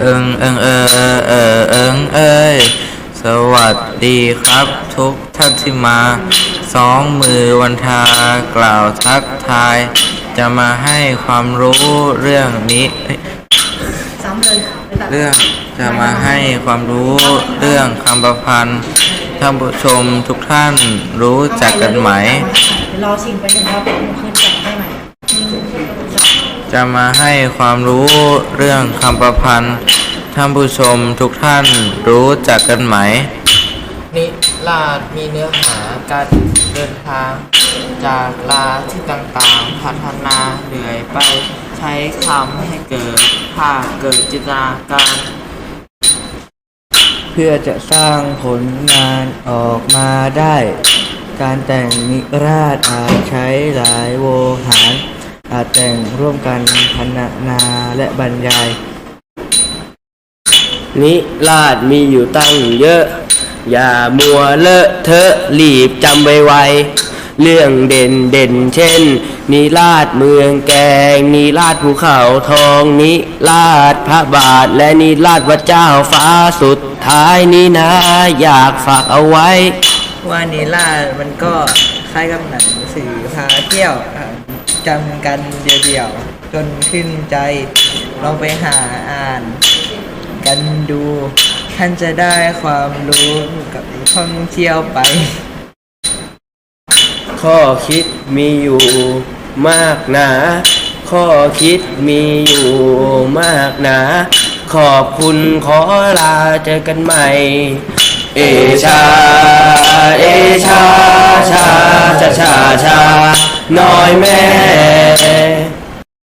เอิงเอิงเออเออเอิงเอ้ยสวัสดีครับทุกท่านที่มาสองมือวันทากล่าวทักทาย จะมาให้ความรู้เรื่องนี้เอ้ยซ้ำเลยเรื่องจะมาให้ความรู้เรื่องคำประพันธ์ท่านผู้ชมทุกท่านรู้จักกันไหมรอชิงไปหนึ่งรอบขึ้นจัดได้ไหม จะมาให้ความรู้เรื่องคำประพันธ์ท่านผู้ชมทุกท่านรู้จักกันไหม นิราศมีเนื้อหาการเดินทาง จากลาที่ต่างๆ พัฒนาเรื่อยไปใช้คำให้เกิดภาพเกิดจินตนาการ เพื่อจะสร้างผลงานออกมาได้ การแต่งนิราศอาจใช้หลายโวหาร อาจแต่งร่วมกันพรรณนาและบรรยาย นิราชมีอยู่ตั้งเยอะ อย่ามัวเลอะเทอะรีบจำไว้ไวเรื่องเด่นเด่นเช่น นิราชเมืองแกง นิราชภูเขาทอง นิราชพระบาท และนิราชวัดเจ้าฟ้าสุดท้ายนี้นะ อยากฝากเอาไว้ ว่านิล่ามันก็คล้ายกับหนังสื่อพาเที่ยวอะ จำกันเดี่ยวๆจนขึ้นใจ ลองไปหาอ่าน กันดู ท่านจะได้ความรู้กับท่องเที่ยวไป ข้อคิดมีอยู่มากหนา ข้อคิดมีอยู่มากหนา ขอบคุณขอลาเจอกันใหม่ เอชา น้อยแม่